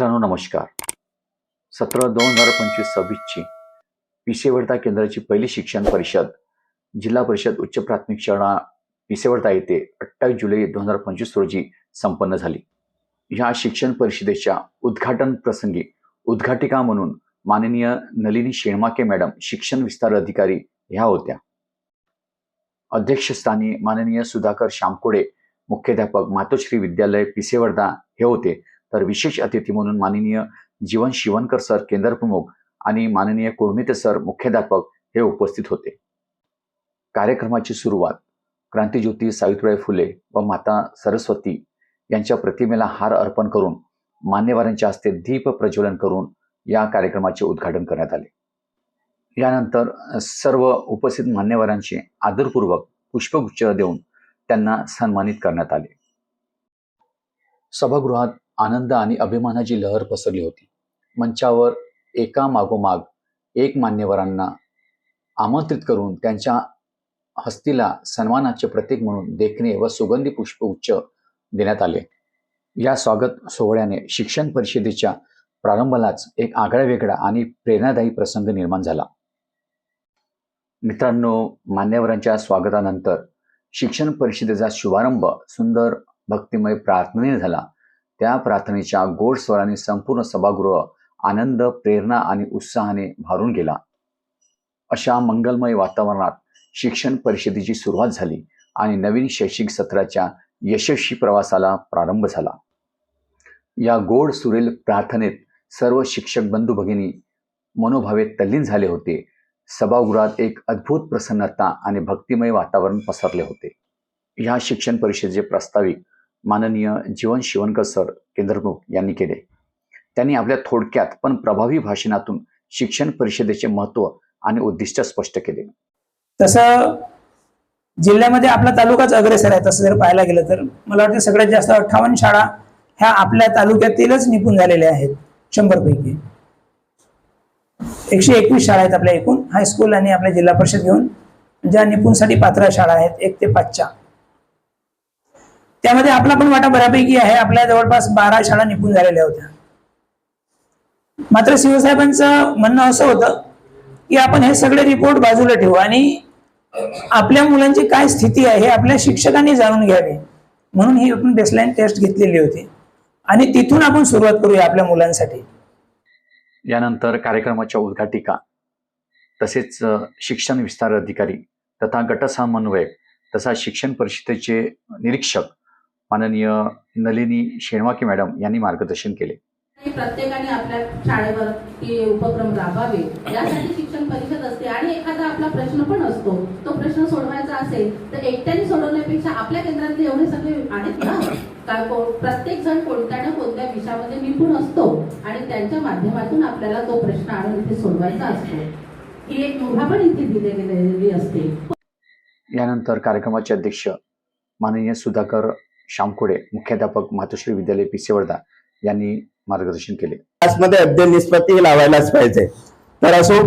मित्रांनो नमस्कार. सतरा दोन हजार पंचवीस सव्वीसची पिसेवर्धा केंद्राची पहिली शिक्षण परिषद जिल्हा परिषद उच्च प्राथमिक शाळा पिसेवर्धा येथे अठ्ठावीस जुलै दोन हजार पंचवीस रोजी संपन्न झाली. ह्या शिक्षण परिषदेच्या उद्घाटन प्रसंगी उद्घाटिका म्हणून माननीय नलिनी शेणमाके मॅडम शिक्षण विस्तार अधिकारी ह्या होत्या. अध्यक्षस्थानी माननीय सुधाकर शामकोडे मुख्याध्यापक मातोश्री विद्यालय पिसेवर्धा हे होते. तर विशेष अतिथी म्हणून माननीय जीवन शिवणकर सर केंद्रप्रमुख आणि माननीय कुळमिते सर मुख्याध्यापक हे उपस्थित होते. कार्यक्रमाची सुरुवात क्रांतीज्योती सावित्रीबाई फुले व माता सरस्वती यांच्या प्रतिमेला हार अर्पण करून मान्यवरांच्या हस्ते दीप प्रज्वलन करून या कार्यक्रमाचे उद्घाटन करण्यात आले. यानंतर सर्व उपस्थित मान्यवरांचे आदरपूर्वक पुष्पगुच्छ देऊन त्यांना सन्मानित करण्यात आले. सभागृहात आनंद आणि अभिमानाची लहर पसरली होती. मंचावर एका मागोमाग एक मान्यवरांना आमंत्रित करून त्यांच्या हस्तीला सन्मानाचे प्रतीक म्हणून देखणे व सुगंधी पुष्प उच्च देण्यात आले. या स्वागत सोहळ्याने शिक्षण परिषदेच्या प्रारंभालाच एक आगळा वेगळा आणि प्रेरणादायी प्रसंग निर्माण झाला. मित्रांनो मान्यवरांच्या स्वागतानंतर शिक्षण परिषदेचा शुभारंभ सुंदर भक्तिमय प्रार्थनेने झाला. त्या प्रार्थनेच्या गोड स्वराने संपूर्ण सभागृह आनंद प्रेरणा आणि उत्साहाने भारून गेला. अशा मंगलमय वातावरणात शिक्षण परिषदेची सुरुवात झाली आणि नवीन शैक्षणिक सत्राच्या यशस्वी प्रवासाला प्रारंभ झाला. या गोड सुरेल प्रार्थनेत सर्व शिक्षक बंधू भगिनी मनोभावे तल्लीन झाले होते. सभागृहात एक अद्भुत प्रसन्नता आणि भक्तिमय वातावरण पसरले होते. ह्या शिक्षण परिषदेचे प्रास्ताविक माननीय जीवन शिवनकर सर केंद्रप्रमुख यांनी केले. त्यांनी आपल्या थोडक्यात पण प्रभावी भाषणातून शिक्षण परिषदेचे महत्त्व आणि उद्दिष्ट स्पष्ट केले. तसं जिल्ह्यामध्ये आपला तालुकाच अग्रेसर आहे तसं जर पाहायला गेलं तर मला वाटतं सगळ्यात जास्त अठ्ठावन्न शाळा ह्या आपल्या तालुक्यातीलच निपुण झालेल्या आहेत शंभर पैकी एकशे एकवीस शाळा आहेत आपल्या एकूण हायस्कूल आणि आपल्या जिल्हा परिषद घेऊन ज्या निपुणसाठी पात्र शाळा आहेत एक ते पाचच्या. त्यामध्ये आपला पण वाटा बऱ्यापैकी आहे. आपल्या जवळपास बारा शाळा निपुण झालेल्या होत्या. मात्र शिवसाहेबांचं म्हणणं असं होतं की आपण हे सगळे रिपोर्ट बाजूला ठेवू आणि आपल्या मुलांची काय स्थिती आहे हे आपल्या शिक्षकांनी जाणून घ्यावे. म्हणून ही आपण बेसलाईन टेस्ट घेतलेली होती. आणि तिथून आपण सुरुवात करूया आपल्या मुलांसाठी. यानंतर कार्यक्रमाच्या उद्घाटिका. तसेच शिक्षण विस्तार अधिकारी तथा गटसमन्वयक तसा शिक्षण परिषदेचे निरीक्षक माननीय नलिनी शेणवाके मॅडम यांनी मार्गदर्शन केले. प्रत्येकाने आपल्या शाळेवर उपक्रम राबावे यासाठी शिक्षण परिषद असते. आणि एखादा आपला प्रश्न पण असतो तो प्रश्न सोडवायचा असेल तर एकट्याने सोडवण्यापेक्षा आपल्या केंद्रातले एवढे सगळे आहेत ना? काय प्रत्येक जण कोणत्या ना कोणत्या विषयामध्ये निपुण असतो आणि त्यांच्या माध्यमातून आपल्याला तो प्रश्न आणून इथे सोडवायचा असतो. ही एक मुभा पण इथे दिली गेलेली असते. यानंतर कार्यक्रमाचे अध्यक्ष माननीय सुधाकर शामकोडे मुख्याध्यापक मातोश्री विद्यालय पिसेवर्धा यांनी मार्गदर्शन केले. क्लासमध्ये अध्ययन निष्पत्ती लावायलाच पाहिजे. तर असो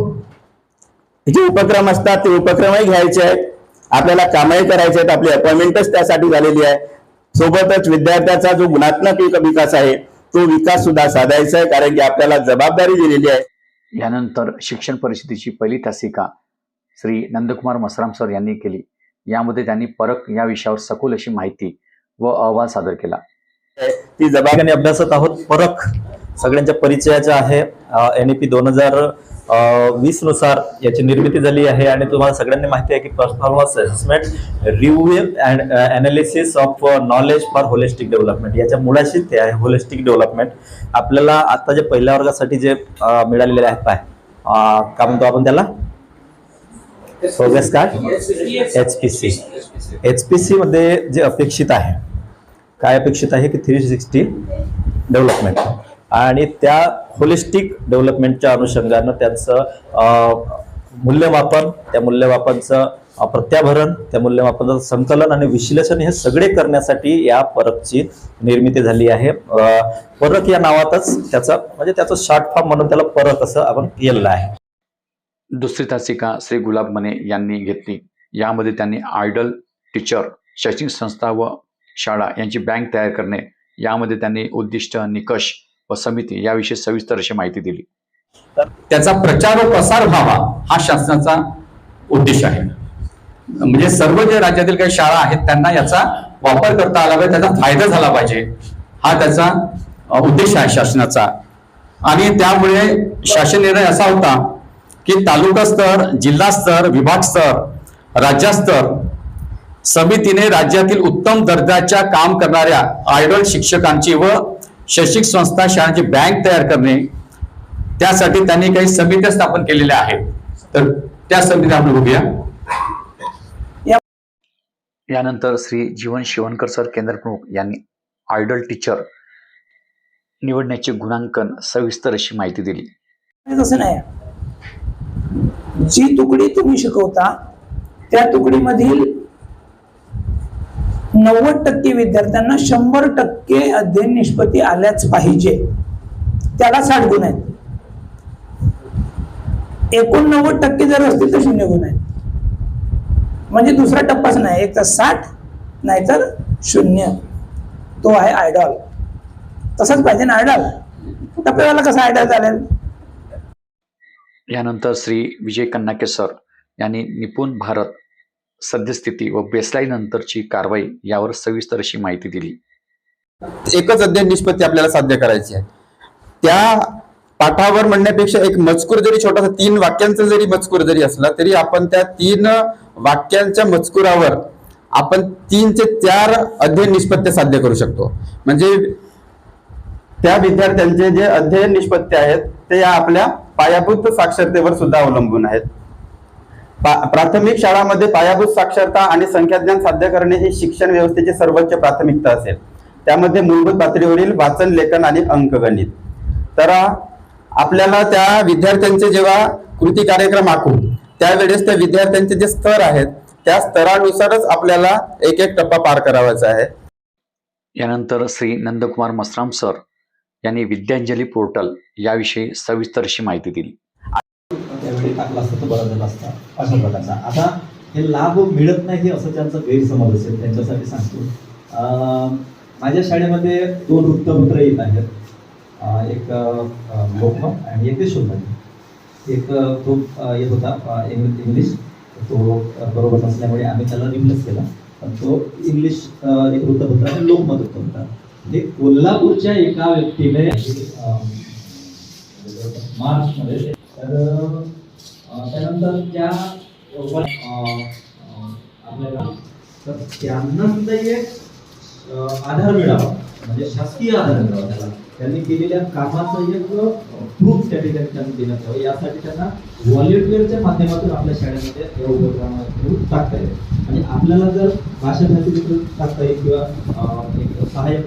जे उपक्रम असतात ते उपक्रमही घ्यायचे आहेत. आपल्याला कामही करायचे आहेत. आपली अपॉइंटमेंटच त्यासाठी झालेली आहे. सोबतच विद्यार्थ्याचा जो गुणात्मक विकास आहे तो विकास सुद्धा साधायचा आहे कारण की आपल्याला जबाबदारी दिलेली आहे. यानंतर शिक्षण परिषदेची पहिली तासिका श्री नंदकुमार मसराम सर यांनी केली. यामध्ये त्यांनी परक या विषयावर सखोल अशी माहिती व अहवाल सादर केला. ती जबागाने अभ्यासत आहोत. परख सगळ्यांच्या परिचयाच्या आहे एन ई पी दोन हजार वीसनुसार याची निर्मिती झाली आहे आणि तुम्हाला सगळ्यांनी माहिती आहे की performance assessment review and analysis of knowledge for holistic development याच्या मुळाशीच ते आहे होलिस्टिक डेव्हलपमेंट आपल्याला आता जे पहिल्या वर्गासाठी जे मिळालेले आहेत पाय. काय म्हणतो आपण त्याला? Progress card H P C H P सीमध्ये जे अपेक्षित आहे काय अपेक्षित आहे की थ्री सिक्स्टी डेव्हलपमेंट आणि त्या होलिस्टिक डेव्हलपमेंटच्या अनुषंगानं त्यांचं मूल्यमापन त्या मूल्यमापनचं प्रत्याभरण त्या मूल्यमापनाचं संकलन आणि विश्लेषण हे सगळे करण्यासाठी या परकची निर्मिती झाली आहे. परक या नावातच त्याचा म्हणजे त्याचं शॉर्ट फॉर्म म्हणून त्याला परक असं आपण केलेलं आहे. दुसरी तासिका श्री गुलाब मने यांनी घेतली. यामध्ये त्यांनी आयडल टीचर शैक्षणिक संस्था व शाळा यांची बँक तयार करणे यामध्ये त्यांनी उद्दिष्ट निकष व समिती याविषयी सविस्तर अशी माहिती दिली. त्याचा प्रचार व प्रसार व्हावा हा शासनाचा उद्देश आहे. म्हणजे सर्व जे राज्यातील काही शाळा आहेत त्यांना याचा वापर करता आला पाहिजे त्याचा फायदा झाला पाहिजे हा त्याचा उद्देश आहे शासनाचा. आणि त्यामुळे शासन निर्णय असा होता की तालुका स्तर जिल्हा स्तर विभाग स्तर राज्यस्तर समितीने राज्यातील उत्तम दर्जाच्या काम करणाऱ्या आयडॉल शिक्षकांची व शैक्षणिक संस्था शाळांची बँक तयार करणे त्यासाठी त्यांनी काही समित्या स्थापन केलेल्या आहेत. तर त्या समित्या आपण बघूया. यानंतर श्री जीवन शिवणकर सर केंद्र प्रमुख यांनी आयडल टीचर निवडण्याचे गुणांकन सविस्तर अशी माहिती दिली. तसं नाही. जी तुकडी तुम्ही शिकवता त्या तुकडीमधील नव्वद टक्के विद्यार्थ्यांना शंभर टक्के अध्ययन निष्पत्ती आल्याच पाहिजे. त्याला साठ गुण आहेत. एकोणनव्वद टक्के जर असतील तर शून्य गुण आहेत. म्हणजे दुसरा टप्पाच नाही एक तर साठ नाहीतर शून्य. तो आहे आयडॉल. तसंच पाहिजे ना आयडॉल. टप्प्यावाला कसा आयडॉल चालेल? यानंतर श्री विजय कन्नाकेसर यांनी निपुण भारत सद्यस्थिती व बेसलाईनंतरची कारवाई यावर सविस्तर अशी माहिती दिली. एकच अध्ययन निष्पत्ती आपल्याला साध्य करायची आहे. त्या पाठावर म्हणण्यापेक्षा एक मजकूर जरी छोटासा तीन वाक्यांचा जरी मजकूर जरी असला तरी आपण त्या तीन वाक्यांच्या मजकुरावर आपण तीन ते चार अध्ययन निष्पत्य साध्य करू शकतो. म्हणजे त्या विद्यार्थ्यांचे जे अध्ययन निष्पत्ती आहेत ते या आपल्या पायाभूत साक्षरतेवर सुद्धा अवलंबून आहेत. प्राथमिक शाळांमध्ये पायाभूत साक्षरता आणि संख्याज्ञान साध्य करणे ही शिक्षण व्यवस्थेची सर्वोच्च प्राथमिकता असेल. त्यामध्ये मूलभूत पातळीवरील वाचन लेखन आणि अंकगणित. तर आपल्याला त्या विद्यार्थ्यांचे जेव्हा कृती कार्यक्रम आखू त्यावेळेस त्या विद्यार्थ्यांचे जे स्तर आहेत त्या स्तरानुसारच आपल्याला एक एक टप्पा पार करावायचा आहे. यानंतर श्री नंदकुमार मसराम सर यांनी विद्यांजली पोर्टल याविषयी सविस्तर अशी माहिती दिली. त्यावेळी टाकला असता तो बरा झाला असता अशा प्रकारचा. आता हे लाभ मिळत नाही असं त्यांचा गैरसमज असेल त्यांच्यासाठी सांगतो. माझ्या शाळेमध्ये दोन वृत्तपत्र येत आहेत. एक लोकमत आणि एक देशोन्मती एक तो येत होता इंग्लिश. तो बरोबर नसल्यामुळे आम्ही त्याला रिप्लेस केला. पण तो इंग्लिश एक वृत्तपत्र आणि लोकमत वृत्तपत्र. हे कोल्हापूरच्या एका व्यक्तीने मार्चमध्ये तर त्यानंतर त्या आपल्याला तर त्यांना एक आधार मिळावा म्हणजे शासकीय आधार मिळावा त्याला. त्यांनी केलेल्या कामाचं एक प्रूफ त्या ठिकाणी त्यांनी देण्यात यावं. यासाठी त्यांना व्हॉलेंटिअरच्या माध्यमातून आपल्या शाळेमध्ये या उपक्रमातून टाकता येईल. आणि आपल्याला जर भाषा फॅसिलिटी टाकता येईल किंवा एक सहाय्यक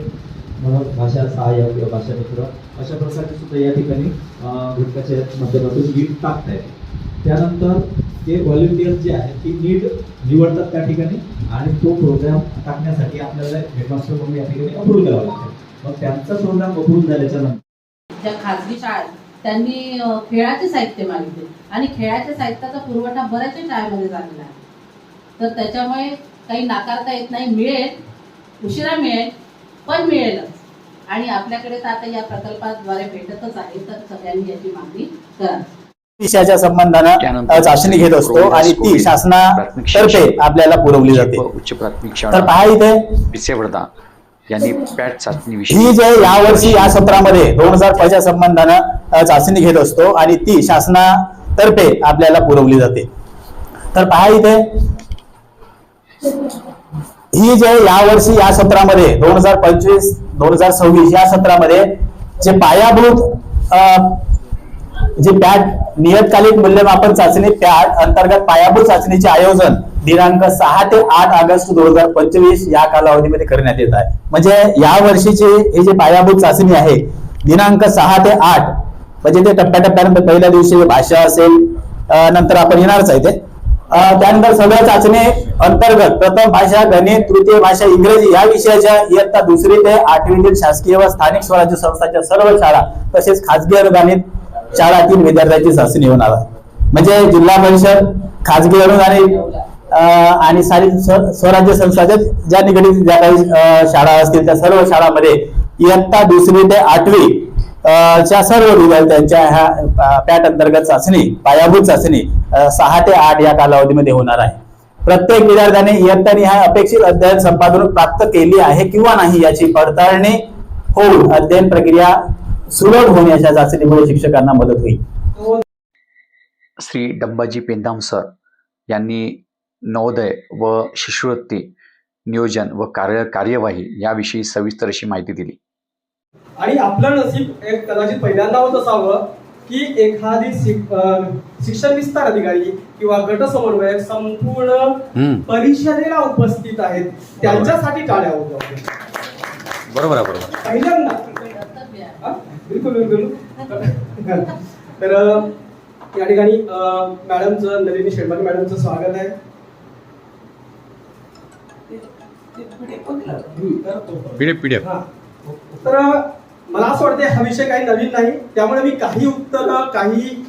म्हणून भाषा सहाय्यक किंवा भाषा मित्र अशा प्रकारचे सुद्धा या ठिकाणी घटकाच्या माध्यमातून नीट टाकता येते. त्यानंतर ते व्हॉलेंटियर जे आहेत ते नीट निवडतात त्या ठिकाणी आणि तो प्रोग्राम टाकण्यासाठी आपल्याला हेडमास्टर म्हणून या ठिकाणी अप्रूव्ह करावं लागतं. मग त्यांचा प्रोग्राम अप्रूव्ह झाल्याच्यानंतर ज्या खाजगी शाळा त्यांनी खेळाचे साहित्य मागितले. आणि खेळाच्या साहित्याचा पुरवठा बऱ्याचशा शाळेमध्ये झालेला आहे. तर त्याच्यामुळे काही नाकारता येत नाही मिळेल उशिरा मिळेल पण मिळेलच. आणि आपल्याकडे तर आता या प्रकल्पाद्वारे भेटतच आहे तर सगळ्यांनी याची मागणी करा. विषयाच्या संबंधानं चाचणी घेत असतो आणि ती शासनातर्फे आपल्याला पुरवली जाते. उच्च प्राथमिक तर शाळा पहा इथे. विसेवडा यांनी पॅट चाचणी ही विषयी जे यावर्षी या सत्रामध्ये दोन हजार पाचच्या संबंधानं चाचणी घेत असतो आणि ती शासनातर्फे आपल्याला पुरवली जाते. तर पहा इथे. ही जे यावर्षी या सत्रामध्ये दोन हजार पंचवीस दोन हजार सव्वीस या सत्रामध्ये जे पायाभूत जे पॅट नियतकालिक मूल्यमापन चाचणी पॅट अंतर्गत पायाभूत चाचणीचे आयोजन दिनांक सहा ते आठ ऑगस्ट दोन हजार पंचवीस या कालावधीमध्ये करण्यात येत आहे. म्हणजे या वर्षीची ही जी पायाभूत चाचणी आहे दिनांक सहा ते आठ म्हणजे ते टप्प्याटप्प्यानंतर पहिल्या दिवशी भाषा असेल नंतर आपण येणारच आहे ते. त्यानंतर सगळ्या चाचणी अंतर्गत. प्रथम भाषा गणित तृतीय भाषा इंग्रजी या विषयाच्या इयत्ता दुसरी ते आठवीतील शासकीय व स्थानिक स्वराज्य संस्थांच्या सर्व शाळा तसेच खाजगी अनुदानित शाळातील विद्यार्थ्यांची चाचणी होणार आहे. म्हणजे जिल्हा परिषद खाजगी अनुदानित आणि स्थानिक स्व- स्वराज्य संस्थाच्या ज्या निगडीत ज्या काही शाळा असतील त्या सर्व शाळांमध्ये इयत्ता दुसरी ते आठवी च्या सर्व विद्यार्थ्यांच्या ह्या पॅट अंतर्गत चाचणी पायाभूत चाचणी सहा ते आठ या कालावधीमध्ये होणार आहे. प्रत्येक विद्यार्थ्याने इयत्ताने हा अपेक्षित अध्ययन संपादन प्राप्त केली आहे किंवा नाही याची पडताळणी होऊन अध्ययन प्रक्रिया सुलभ होण्याच्या चाचणीमुळे शिक्षकांना मदत होईल. श्री डंबाजी पेंदाम सर यांनी नवोदय व शिष्यवृत्ती नियोजन व कार्य कार्यवाही याविषयी सविस्तर अशी माहिती दिली. आणि आपलं नशीब एक कदाचित पहिल्यांदा होत असावं की एखादी शिक्षण विस्तार अधिकारी किंवा गट समन्वयक संपूर्ण परिषदेला उपस्थित आहेत. त्यांच्यासाठी टाळ्या होतो बरोबर बरोबर पहिल्यांदा. हा? बिलकुल बिलकुल. तर या ठिकाणी मॅडमचं नलिनी शेडमानी मॅडमचं स्वागत आहे. हा. तर मला असं वाटतं हा विषय काही नवीन नाही. त्यामुळे मी काही उत्तर काही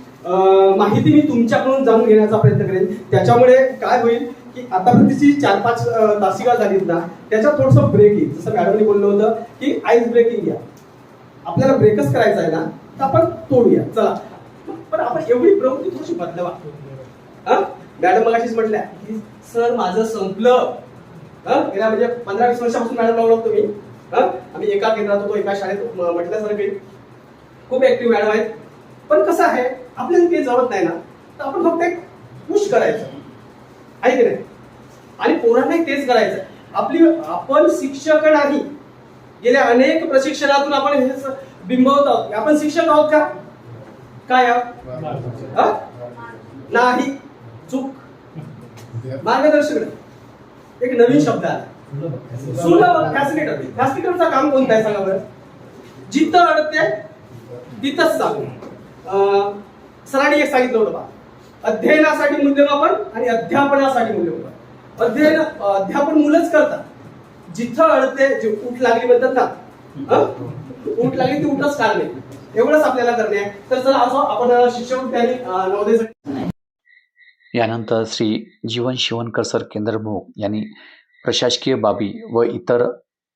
माहिती मी तुमच्याकडून जाणून घेण्याचा प्रयत्न करेन. त्याच्यामुळे काय होईल की आतापर्यंतची चार पाच तासिका झालीत ना त्याच्यात थोडंसं ब्रेक येईल. जसं मॅडमने बोललं होतं की आईस ब्रेकिंग घ्या. आपल्याला ब्रेकच करायचा आहे ना तर आपण तोडूया. चला. पण आपण एवढी प्रवृत्ती थोडीशी बदलवा हा? मॅडम मगाशीच म्हटल्या की सर माझं संपलं. हा? गेल्या म्हणजे पंधरा वीस वर्षापासून मॅडम लावला होतो मी. हा? आम्ही एका केंद्रात होतो एका शाळेत म्हटल्यासारखे खूप ऍक्टिव्ह मॅडम आहेत. पण कसं आहे आपल्याला ते जमत नाही ना तर आपण फक्त एक पुश करायचं. आहे की नाही? आणि पोरांनाही तेच करायचं. आपली आपण शिक्षक नाही. गेल्या अनेक प्रशिक्षणातून आपण हे बिंबवत. आहोत आपण शिक्षक आहोत का? काय हा? नाही. चूक. मार्गदर्शक. एक नवीन शब्द आला. सुलभ फॅसिनेटर फॅसिलिटरचं काम कोणतं आहे सांगा बरं? जिथं अडते तिथंच सांगू. सरांनी एक सांगितलं होतं बा. अध्ययनासाठी मूल्यमापन आणि अध्यापनासाठी मूल्यमापन. अध्ययन अध्यापन मुलंच करतात. जिथं अडते जे ऊट लागली म्हणतात ना ऊट लागली ती उठच काढणे. एवढंच आपल्याला करणे तर चला असं आपण शिक्षक त्यांनी नवोदय यानंतर श्री जीवन शिवणकर सर केंद्रभोग यांनी प्रशासकीय बाबी व इतर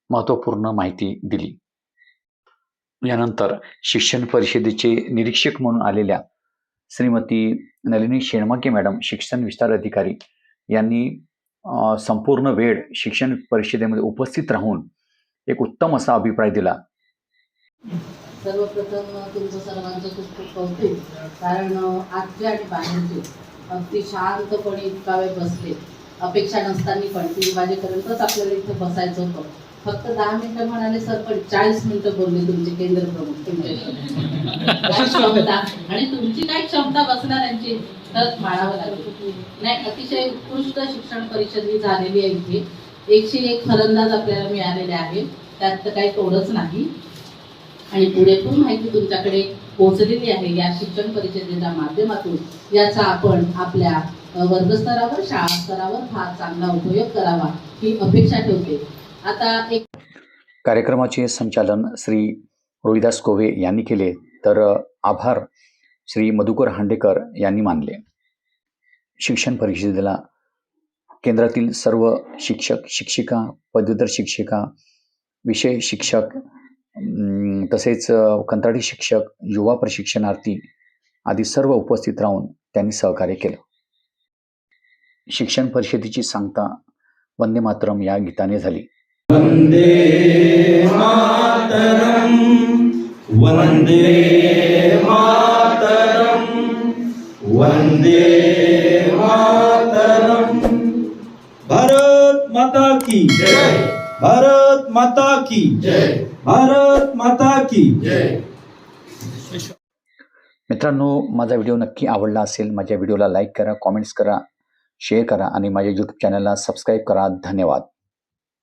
महत्त्वपूर्ण माहिती दिली. यानंतर शिक्षण परिषदेचे निरीक्षक म्हणून आलेल्या श्रीमती नलिनी शेणमाके मॅडम शिक्षण विस्तार अधिकारी यांनी संपूर्ण वेळ शिक्षण परिषदेमध्ये उपस्थित राहून एक उत्तम असा अभिप्राय दिला. सर्वप्रथम तुमचं सर्वांचं खूप खूप कौतुक. कारण आजचे आणि बाहेरचे अगदी शांतपणे इतका वेळ बसले. अपेक्षा नसताना पण तीन वाजेपर्यंतच आपल्याला इथं बसायचं होतं. फक्त दहा मिनिटं म्हणाले सर पण चाळीस मिनिटं बोलले तुमचे केंद्र प्रमुख. तुमचे क्षमता? आणि तुमची काय क्षमता बसणाऱ्यांची तर माळावं लागेल नाही अतिशय उत्कृष्ट शिक्षण परिषद ही झालेली आहे इथे. एकशे एक फलंदाज आपल्याला मिळालेले आहे त्यात तर काही तोडच नाही. आणि पुरेपूर माहिती तुमच्याकडे पोहोचलेली आहे. या शिक्षण परिषदेच्या माध्यमातून याचा आपण आपल्या वर्गस्तरावर शाळा स्तरावर हा चांगला उपयोग करावा ही अपेक्षा ठेवते. आता एक कार्यक्रमाचे संचालन श्री रोहिदास कोवे यांनी केले तर आभार श्री मधुकर हांडेकर यांनी मानले. शिक्षण परिषदेला केंद्रातील सर्व शिक्षक शिक्षिका पदवीधर शिक्षिका विषय शिक्षक तसेच कंत्राटी शिक्षक युवा प्रशिक्षणार्थी आदी सर्व उपस्थित राहून त्यांनी सहकार्य केलं. शिक्षण परिषदेची सांगता वंदे मातरम या गीताने झाली. वंदे मातरम वंदे मातरम वंदे मातरम. भारत माता की जय। भारत माता की जय। भारत माता की जय। मित्रांनो माझा व्हिडिओ नक्की आवडला असेल माझ्या व्हिडिओला लाईक करा कॉमेंट्स करा. शेअर करा आणि माझ्या यूट्यूब चॅनलला सबस्क्राईब करा. धन्यवाद.